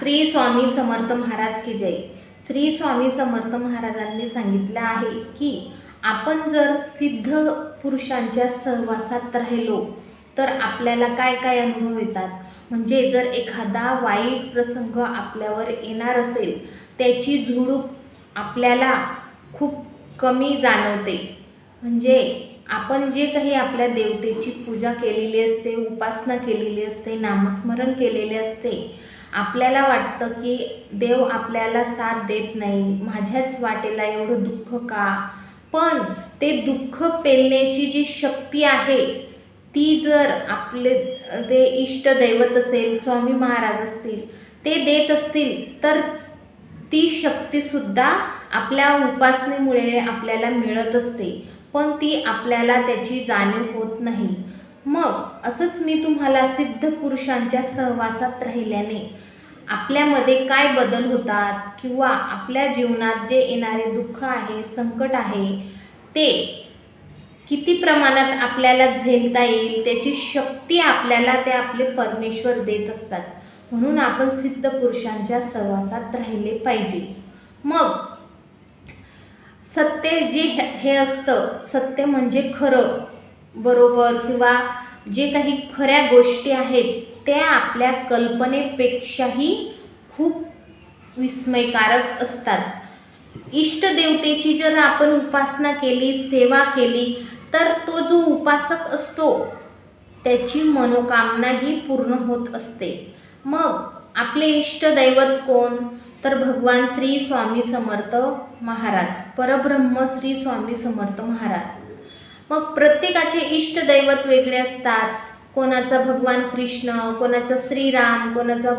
श्री स्वामी समर्थ महाराज की जय. श्री स्वामी समर्थ महाराजांनी सांगितलं आहे की आपण जर सिद्ध पुरुषांच्या सहवासात राहिलो तर आपल्याला काय काय अनुभव येतात? म्हणजे जर एखादा वाईट प्रसंग आपल्यावर येणार असेल त्याची झुडूप आपल्याला खूप कमी जाणवते. म्हणजे आपण जे काही आपल्या देवतेची पूजा केलेली असते उपासना केलेली असते नामस्मरण केलेले असते आपल्याला वाटतं की देव आपल्याला साथ देत नाही माझ्याच वाटेला एवढं दुःख का? पण ते दुःख पेलण्याची जी शक्ती आहे ती जर आपले ते इष्टदैवत असेल स्वामी महाराज असतील ते देत असतील तर ती शक्तीसुद्धा आपल्या उपासनेमुळे आपल्याला मिळत असते. पण ती आपल्याला त्याची जाणीव होत नाही. मग असंच मी तुम्हाला सिद्ध पुरुषांच्या सहवासात राहिल्याने आपल्यामध्ये काय बदल होतात किंवा आपल्या जीवनात जे येणारे दुःख आहे संकट आहे ते किती प्रमाणात आपल्याला झेलता येईल त्याची शक्ती आपल्याला ते आपले परमेश्वर देत असतात. म्हणून आपण सिद्ध पुरुषांच्या सहवासात राहिले पाहिजे. मग सत्य जे हे हे असतं सत्य म्हणजे खरं. बरोबर किंवा जे काही खऱ्या गोष्टी आहेत त्या आपल्या कल्पनेपेक्षाही खूप विस्मयकारक असतात. इष्टदेवतेची जर आपण उपासना केली सेवा केली तर तो जो उपासक असतो त्याची मनोकामनाही पूर्ण होत असते. मग आपले इष्टदैवत कोण? तर भगवान श्री स्वामी समर्थ महाराज. परब्रह्म श्री स्वामी समर्थ महाराज. मग प्रत्येकाचे इष्टदैवत वेगळे असतात. कोणाचा भगवान कृष्ण कोणाचा श्रीराम कोणाचा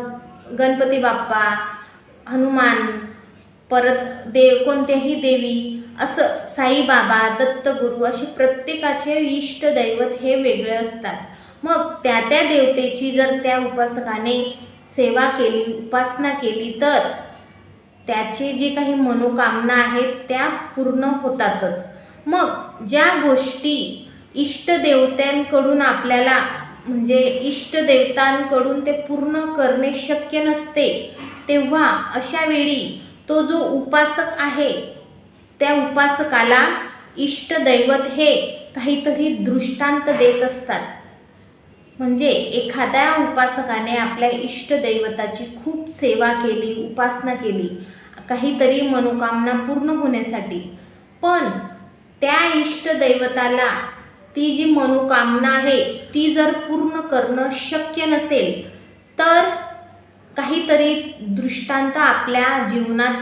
गणपती बाप्पा हनुमान परत देव कोणत्याही देवी असं साईबाबा दत्तगुरू असे प्रत्येकाचे इष्टदैवत हे वेगळे असतात. मग त्या त्या देवतेची जर त्या उपासकाने सेवा केली उपासना केली तर त्याचे जे काही मनोकामना आहेत त्या पूर्ण होतातच. मग ज्या गोष्टी इष्टदेवत्यांकडून आपल्याला म्हणजे इष्टदेवतांकडून ते पूर्ण करणे शक्य नसते तेव्हा अशा वेळी तो जो उपासक आहे त्या उपासकाला इष्टदैवत हे काहीतरी दृष्टांत देत असतात. म्हणजे एखाद्या उपासकाने आपल्या इष्टदैवताची खूप सेवा केली उपासना केली काहीतरी मनोकामना पूर्ण होण्यासाठी. पण त्या इष्टदैवताला ती जी मनोकामना आहे ती जर पूर्ण करणं शक्य नसेल तर काहीतरी दृष्टांत आपल्या जीवनात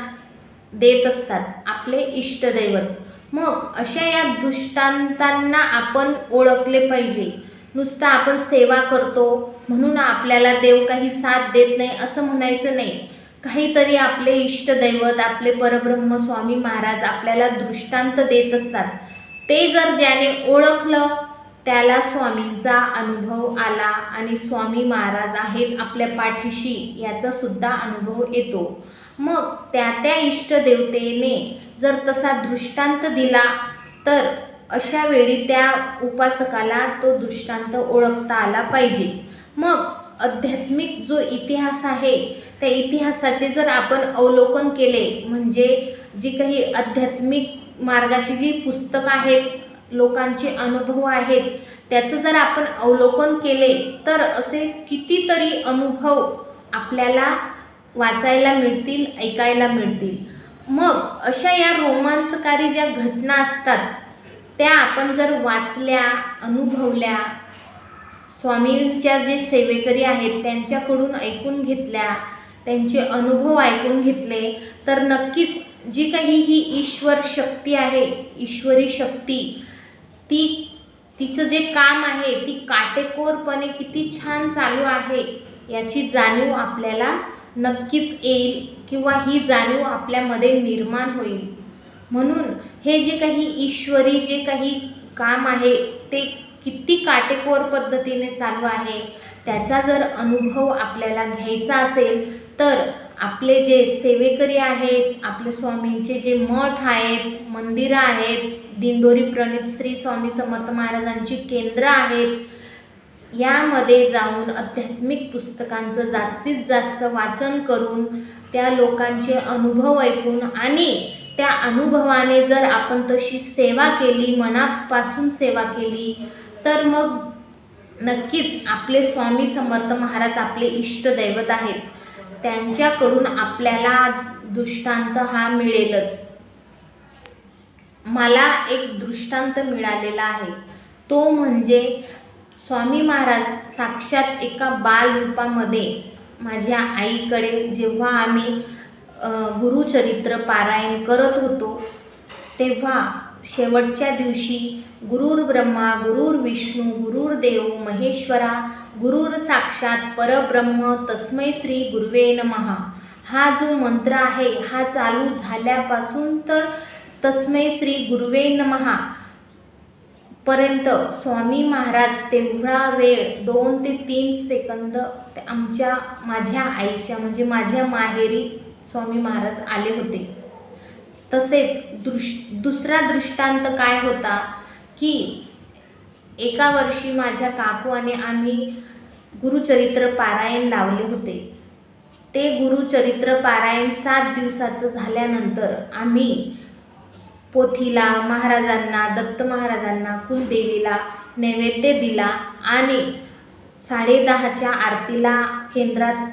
देत असतात आपले इष्टदैवत मग अशा या दृष्टांतांना आपण ओळखले पाहिजे. नुसतं आपण सेवा करतो म्हणून आपल्याला देव काही साथ देत नाही असं म्हणायचं नाही. काहीतरी आपले इष्टदैवत आपले परब्रह्म स्वामी महाराज आपल्याला दृष्टांत देत असतात. ते जर ज्याने ओळखलं त्याला स्वामींचा अनुभव आला आणि स्वामी महाराज आहेत आपल्या पाठीशी याचा सुद्धा अनुभव येतो. मग त्या त्या इष्टदेवतेने जर तसा दृष्टांत दिला तर अशा वेळी त्या उपासकाला तो दृष्टांत ओळखता आला पाहिजे. मग आध्यात्मिक जो इतिहास आहे त्या इतिहासाचे जर आपण अवलोकन केले म्हणजे जी काही आध्यात्मिक मार्गाची जी पुस्तकं आहेत लोकांचे अनुभव आहेत त्याचं जर आपण अवलोकन केले तर असे कितीतरी अनुभव आपल्याला वाचायला मिळतील ऐकायला मिळतील. मग अशा या रोमांचकारी ज्या घटना असतात त्या आपण जर वाचल्या अनुभवल्या स्वामींच्या जे सेवेकरी आहेत त्यांच्याकडून ऐकून घेतल्या त्यांचे अनुभव ऐकून घेतले तर नक्कीच जी काही ही ईश्वर शक्ती आहे ईश्वरी शक्ती ती तिचं जे काम आहे ती काटेकोरपणे किती छान चालू आहे याची जाणीव आपल्याला नक्कीच येईल किंवा ही जाणीव आपल्यामध्ये निर्माण होईल. म्हणून हे जे काही ईश्वरी जे काही काम आहे ते किती काटेकोर पद्धतीने चालू आहे त्याचा जर अनुभव आपल्याला घ्यायचा असेल तर आपले जे सेवेकरी आहेत आपले स्वामींचे जे मठ आहेत मंदिरं आहेत दिंडोरी प्रणित श्री स्वामी समर्थ महाराजांची केंद्र आहेत यामध्ये जाऊन आध्यात्मिक पुस्तकांचं जास्तीत जास्त वाचन करून त्या लोकांचे अनुभव ऐकून आणि त्या अनुभवाने जर आपण तशी सेवा केली मनापासून सेवा केली तर मग नक्कीच आपले स्वामी समर्थ महाराज आपले इष्टदैवत आहेत. त्यांच्याकडून आपल्याला दृष्टांत हा मिळेलच. मला एक दृष्टांत मिळालेला आहे. तो म्हणजे स्वामी महाराज साक्षात एका बालरूपामध्ये माझ्या आईकडे जेव्हा आम्ही गुरुचरित्र पारायण करत होतो तेव्हा शेवटच्या दिवशी गुरुर ब्रह्मा गुरुर विष्णू गुरुर देव महेश्वरा गुरुर साक्षात परब्रह्म तस्मै श्री गुरुवे नमहा हा जो मंत्र आहे हा चालू झाल्यापासून तर तस्मै श्री गुरुवे नमहा पर्यंत स्वामी महाराज तेवढा वेळ दोन ते तीन सेकंद आमच्या माझ्या आईच्या म्हणजे माझ्या माहेरी स्वामी महाराज आले होते. तसेच दृश दुसरा दृष्टांत काय होता की एका वर्षी माझ्या काकू आणि आम्ही गुरुचरित्र पारायण लावले होते. ते गुरुचरित्र पारायण सात दिवसाचं झाल्यानंतर आम्ही पोथीला महाराजांना दत्त महाराजांना कुलदेवीला नैवेद्य दिला आणि साडेदहाच्या आरतीला केंद्रात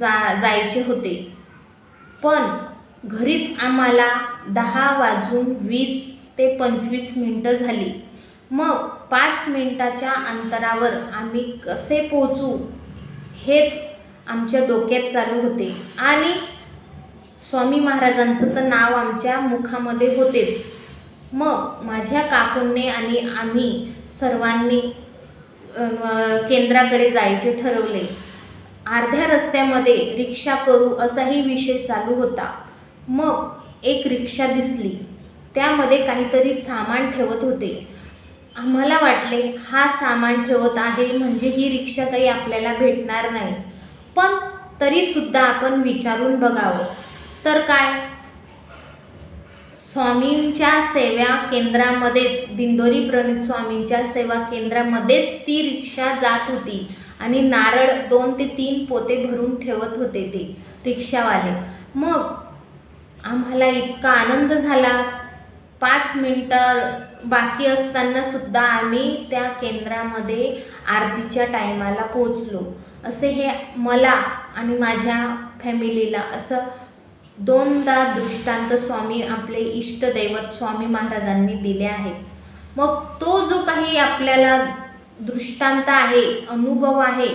जा जायचे होते. पण घरीच आम्हाला दहा वाजून वीस ते पंचवीस मिनटं झाली. मग पाच मिनटाच्या अंतरावर आम्ही कसे पोचू हेच आमच्या डोक्यात चालू होते. आणि स्वामी महाराजांचं तर नाव आमच्या मुखामध्ये होतेच. मग माझ्या काकूंनी आणि आम्ही सर्वांनी केंद्राकडे जायचे ठरवले. अर्ध्या रस्त्यामध्ये रिक्षा करू असाही विषय चालू होता. मग एक रिक्षा दिसली. त्यामध्ये काहीतरी सामान ठेवत होते. आम्हाला वाटले हा सामान ठेवत आहे म्हणजे ही रिक्षा काही आपल्याला भेटणार नाही. पण तरीसुद्धा आपण विचारून बघावं. तर काय? स्वामींच्या सेवा केंद्रामध्येच दिंडोरी प्रणित स्वामींच्या सेवा केंद्रामध्येच ती रिक्षा जात होती आणि नारळ दोन ते तीन पोते भरून ठेवत होते ते रिक्षावाले. मग आम्हाला इतका आनंद झाला. पाच मिनटं बाकी असताना सुद्धा आम्ही त्या केंद्रामध्ये आरतीच्या टायमाला पोचलो असे हे मला आणि माझ्या फॅमिलीला असं दोनदा दृष्टांत स्वामी आपले इष्टदैवत स्वामी महाराजांनी दिले आहेत मग तो जो काही आपल्याला दृष्टांत आहे अनुभव आहे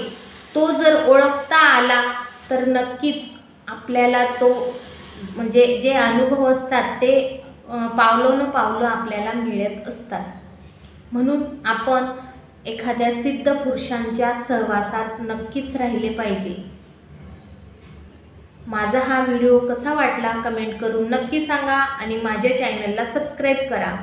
तो जर ओळखता आला तर नक्कीच आपल्याला तो म्हणजे जे अनुभव असतात ते पावलं न पावलं आपल्याला मिळत असतात. म्हणून आपण एखाद्या सिद्ध पुरुषांच्या सहवासात नक्कीच राहिले पाहिजे. माझा हा व्हिडिओ कसा वाटला कमेंट करून नक्की सांगा आणि माझ्या चॅनलला सबस्क्राईब करा.